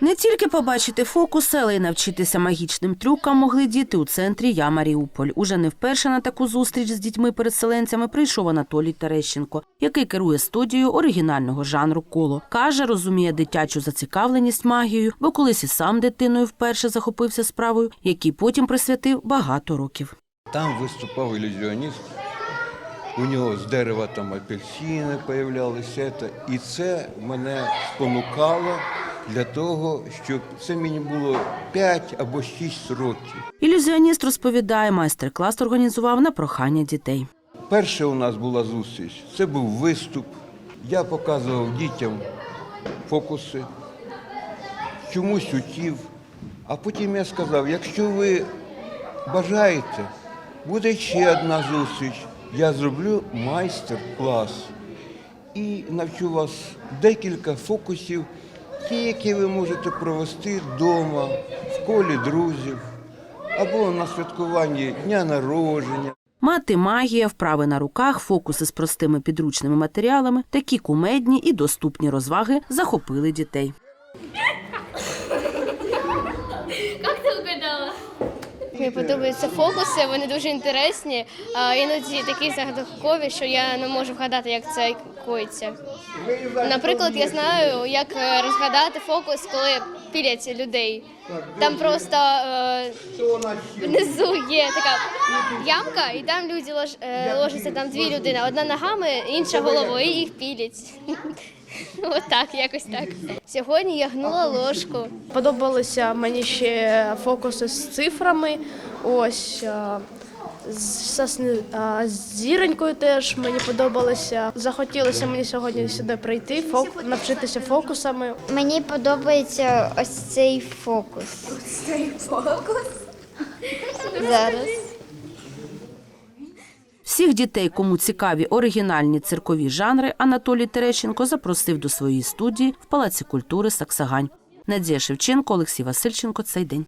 Не тільки побачити фокуси, але й навчитися магічним трюкам могли діти у центрі Я Маріуполь. Уже не вперше на таку зустріч з дітьми-переселенцями прийшов Анатолій Терещенко, який керує студією оригінального жанру коло. Каже, розуміє дитячу зацікавленість магією, бо колись і сам дитиною вперше захопився справою, якій потім присвятив багато років. Там виступав ілюзіоніст. У нього з дерева там апельсини появлялися. І це мене спонукало для того, щоб це мені було 5 або 6 років. Ілюзіоніст розповідає, майстер-клас організував на прохання дітей. Перша у нас була зустріч, це був виступ. Я показував дітям фокуси, чомусь утів. А потім я сказав, якщо ви бажаєте, буде ще одна зустріч. Я зроблю майстер-клас і навчу вас декілька фокусів, ті, які ви можете провести вдома, в колі друзів або на святкуванні дня народження. Мати магія, вправи на руках, фокуси з простими підручними матеріалами, такі кумедні і доступні розваги захопили дітей. Мені подобаються фокуси, вони дуже інтересні, а іноді такі загадкові, що я не можу вгадати, як це коїться. Наприклад, я знаю, як е, розгадати фокус, коли пілять людей. Там просто е, внизу є така ямка, і там люди лож, е, ложаться, там дві людини, одна ногами, інша головою, і їх пілять. Отак, якось так. Сьогодні я гнула ложку. Подобалися мені ще фокуси з цифрами. Ось а, з, з зіронькою теж мені подобалося. Захотілося мені сьогодні сюди прийти, фок, навчитися фокусами. Мені подобається ось цей фокус. Ось цей фокус? Зараз. Всіх дітей, кому цікаві оригінальні циркові жанри, Анатолій Терещенко запросив до своєї студії в Палаці культури Саксагань. Надія Шевченко, Олексій Васильченко. Цей день.